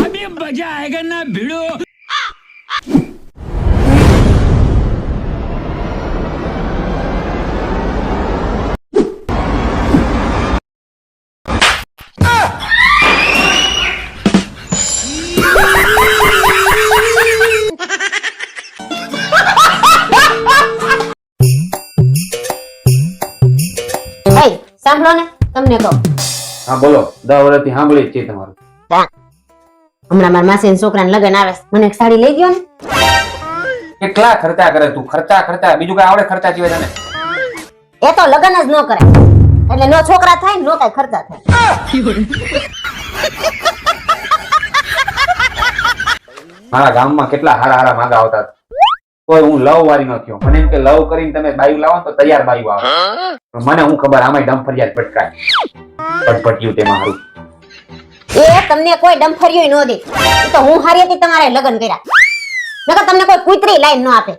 अभी मजा आएगा ना भिड़ो ભાઈ સાંભળો ને તમને કહું હા બોલો. દસ વર્ષથી સાંભળી જ છે તમારું. હમણાં મારા માસીના છોકરાને લગન આવે. છે. મને એક સાડી લઈ ગયો ને. કેટલા ખર્ચા કરે તું? ખર્ચા ખર્ચા. બીજું કઈ આવડે ખર્ચા જીવે તને? એ તો લગન જ ન કરે એટલે નો છોકરા થાય નો કઈ ખર્ચા થાય. મારા ગામમાં કેટલા હારા હારા માંગા આવતા કોઈ હું લવ વાળી નો થયો. મને એમ કે લવ કરીને તમે બાયું લાવો તો તૈયાર બાયું આવે. મને હું ખબર આમાં ડમ ફરિયાદ પટકાય પટપટ્યું તેમાં હારું એ તમને કોઈ ડમફરિયો ન દે. તો હું હારી હતી તમારે લગ્ન કર્યા. નકર તમને કોઈ કુતરી લાઈન ન આપે.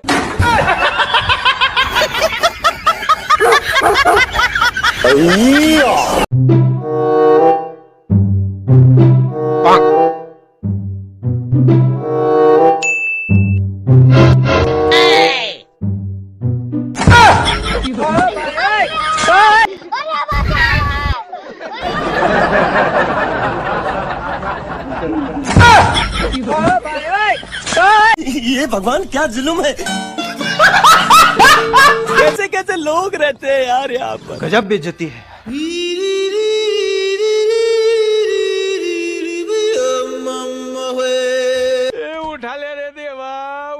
ये भगवान क्या जुल्म है कैसे कैसे लोग रहते हैं यार यहाँ पर गजब बेचती है उठा ले रे देवा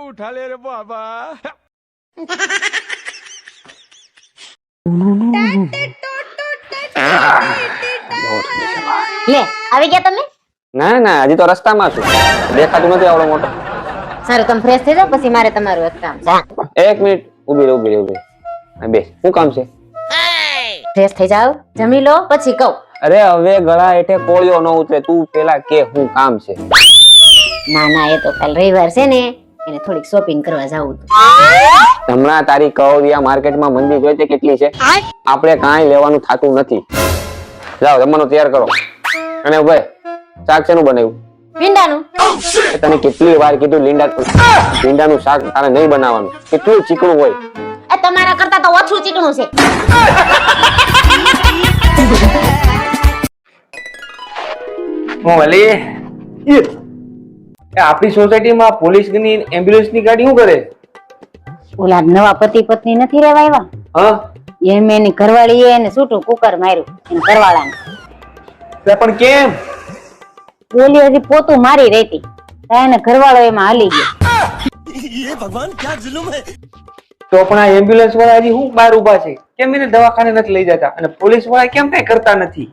उठा ले रे बाबा લે આવી ગયા તમે ના ના હજી તો રસ્તામાં છું દેખાતું નથી આવડો મોટો સારું તમે ફ્રેશ થઈ જાઓ પછી મારે તમારું એક કામ છે. એક મિનિટ ઊભી રહે ઊભી રહે શું કામ છે? ફ્રેશ થઈ જાઓ જમી લો પછી કહું. અરે હવે ગળા હેઠે કોળિયો ન ઉતરે તું પેલા કે શું કામ છે? ના ના એ તો કાલ રવિવાર છે ને એને થોડીક શોપિંગ કરવા જાવું હતું. હમણાં તારી કવરિયા માર્કેટમાં મંદી જોઈ તે કેટલી છે? આપણે કાંઈ લેવાનું થાતું નથી. જાઓ જમવાનું તૈયાર કરો. અને ભાઈ શાક શેનું બનાવ્યું? ભીંડાનું તને કેટલી વાર કીધું લીંડા લીંડાનું શાક તારે નહીં બનાવવાનું. કેટલું ચીકણું હોય. એ તમારા કરતા તો ઓછું ચીકણું છે. મોલી એ આપણી સોસાયટીમાં પોલીસની એમ્બ્યુલન્સની ગાડી શું કરે? ઓલા નવા પતિ પત્ની નથી રેવા આવ્યા? હા? એમ એની ઘરવાળીએ એને છૂટું કુકર માર્યું એની ઘરવાળાને. તે પણ કેમ? ગોલી હજી પોતું મારી રહેતી. એને ઘરવાળો એમાં હાલી ગયો. એ ભગવાન ક્યાં જુલુમ હે? તો પણ આ એમ્બ્યુલન્સ વાળા હજી હું બહાર ઊભા છે? કેમ એને દવાખાને નથી લઈ જતા? અને પોલીસવાળા કેમ કઈ કરતા નથી?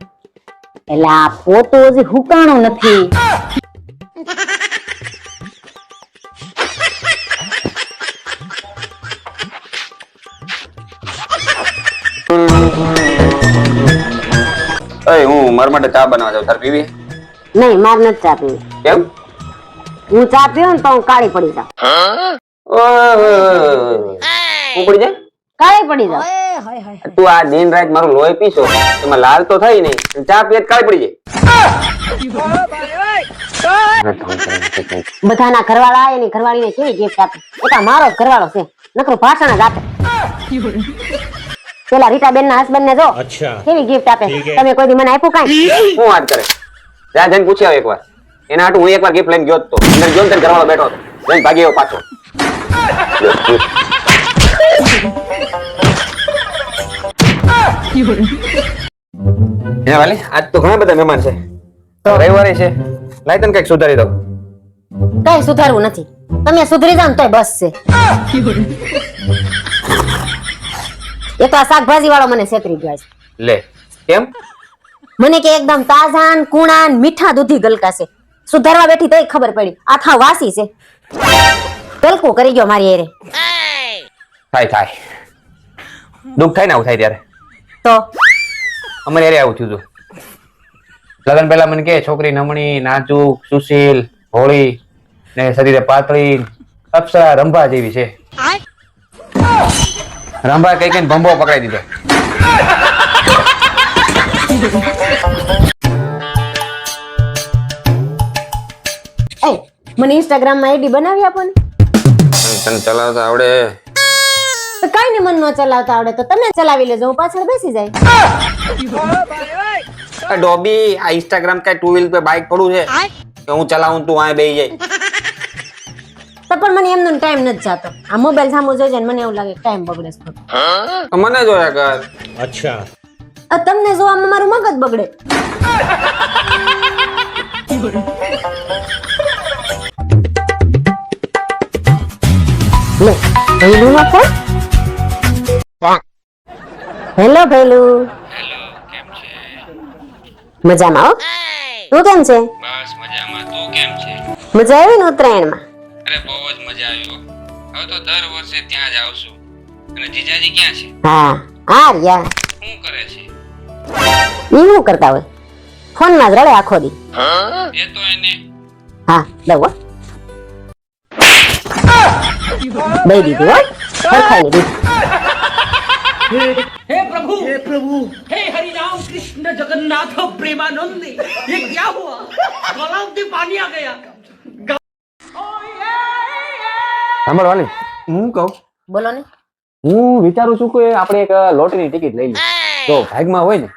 એટલે આ પોતું હજી હુકાણું નથી. હું મારા માટે ચા બનાવવા જાઉં. તાર પીવી? નહીં માર નથી ચા પીવી કેમ? હું ચા પીવું ને તો હું કાળી પડી જાઉં. હું? પડી જાય કાળી પડી જાઉં. તું આ દિન રાત મારું લોહી પીશો એમાં લાલ તો થઈ નહીં ચા પીએ કાળી પડી જાય. બધાના ઘરવાળા એની ઘરવાળીને કેવી ગિફ્ટ આપે? એ મારો ઘરવાળો છે નકરું ભાષણ જ આપે. પેલા રીટાબેન ના હસબન્ડ ને જો કેવી ગિફ્ટ આપે? તમે કોઈ દી મને આપ્યું કાઈ? શું વાત કરે? ત્યાં જઈને પૂછી આવ્યો એકવાર. એના હાટું હું એકવાર ગિફ્ટ લઈને ગયો હતો અંદર ગયો ને ઘરવાળો બેઠો હતો. જઈને ભાગી આવ્યો પાછો. હે વાલી આજ તો ઘણા બધા મહેમાન છે. રવિવારે છે. લાઈ તને કંઈક સુધારી દઉં. કઈ સુધારવું નથી. તમે સુધરી જાવ તોય બસ છે. એ તો આ શાકભાજી વાળો મને છેતરી ગયો છે. લે કેમ? મને કે એકદમ તાજા ને કુણા ને મીઠા દૂધી ગલકા છે સુધારવા બેઠી તોય ખબર પડી. આ થા વાસી છે. ગલકું કરી ગયો મારી એરે થાય થાય. દુઃખ થાય ને આવું થાય ત્યારે? તો? અમારે એરે આવું થયું હતું લગ્ન પહેલા મને કે છોકરી નમણી નાજુક સુશીલ હોળી ને શરીરે પાતળી અપ્સરા રંભા જેવી છે. રંભા કઈ કઈ ભંભો પકડાઈ દીધો. મને ઇન્સ્ટાગ્રામમાં આઈડી બનાવી આપો ને. તને ચલાવતા આવડે. તો કઈ ને મન ન ચલાવતા આવડે. તો તમે ચલાવી લેજો હું પાછળ બેસી જાય. ડોબી આ ઇન્સ્ટાગ્રામ કઈ ટુ વ્હીલ પે બાઇક પડું છે? કે હું ચલાવું તું આ બેહી જાય. તો પણ મને એમનો ટાઈમ નથી જાતો. આ મોબાઈલ સામુ જોજે જાય મને એવું લાગે ટાઈમ બગડે છે મને જોયા કર. આ તમને જોવામાં મારું મગજ બગડે. લે ભૈલું હેલો ફોન હેલો ભૈલું મજામાં હો? તું કેમ છે? બસ મજામાં. તું કેમ છે? મજા આવી ને ઉત્તરાયણમાં? અરે બહુ જ મજા આવ્યો હવે તો દર વર્ષે ત્યાં જ આવશું. અને જીજાજી ક્યાં છે? હા હા રહ્યા શું કરે છે? ઈ શું કરતા હોય? ફોનમાં જ રડે આખો દી. એ તો એને હા દઉં દઈ દીધું હો સરખાઈ દીધું हे प्रभु हे प्रभु हे हरि राम कृष्ण जगन्नाथ प्रेमानंद ये क्या हुआ गलाव में पानी आ गया સાંભળ વાલી હું કહું બોલો ને હું વિચારું છું કે આપણે એક લોટરીની ટિકિટ લઈ લઈએ જો ભાગમાં હોય ને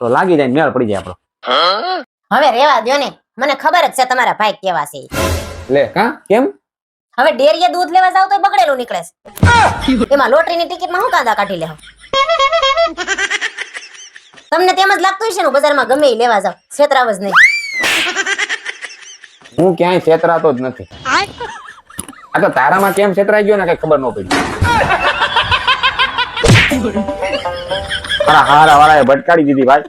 તો લાગી જાય ને મેળ પડી જાય આપણો હવે રેવા દ્યો ને મને ખબર જ છે તમારા ભાઈ કેવા છે ઈ. લે કા કેમ હવે ડેરીએ દૂધ લેવા જાવ તો બગડેલું નીકળે છે. એમાં લોટરીની ટિકિટમાં હું કાંદા કાઢી લેવા તમને તેમ જ લાગતું હશે ને બજારમાં ગમે એ લેવા જાવ છેતરાવ જ નહીં. હું ક્યાંય છેતરાતો જ નથી. આ તો તારામાં કેમ છેતરાઈ ગયો ને, કઈ ખબર ન પડી. હારા વાળાએ ભટકાડી દીધી ભાઈ.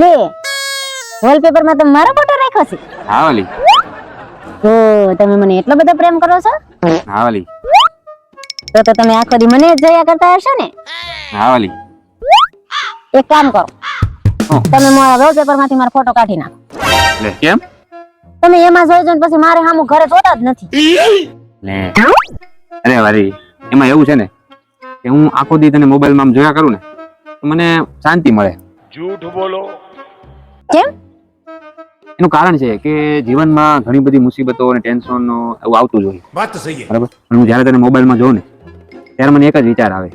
લે વોલપેપરમાં તમે મારો ફોટો રાખ્યો છે. હા વાલી. તો તમે મને એટલો બધો પ્રેમ કરો છો? હા વાલી. તો તો તમે આખો દી મને જ જોયા કરતા હશો ને? હા વાલી. એક કામ કરો. તમે મારા વોલપેપરમાંથી મારો ફોટો કાઢી નાખો. લે. કેમ? તમે એમાં જોઈ જોઈને પછી મારે સામું ઘરે જોતા જ નથી. લે. અરે વાલી એમાં એવું છે ને કે હું આખો દી તને મોબાઈલમાં આમ જોયા કરું ને તો મને શાંતિ મળે. કેમ? એનું કારણ છે કે જીવનમાં ઘણી બધી મુસીબતો અને ટેન્શનો એવું આવતું જ હોય. વાત તો સહી બરાબર? પણ હું જ્યારે તને મોબાઈલમાં જોઉં ને ત્યારે મને એક જ વિચાર આવે.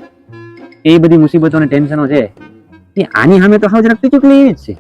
એ બધી મુસીબતો અને ટેન્શનો છે તે આની સામે તો હાવ જરાક ચૂકલી એવી જ છે.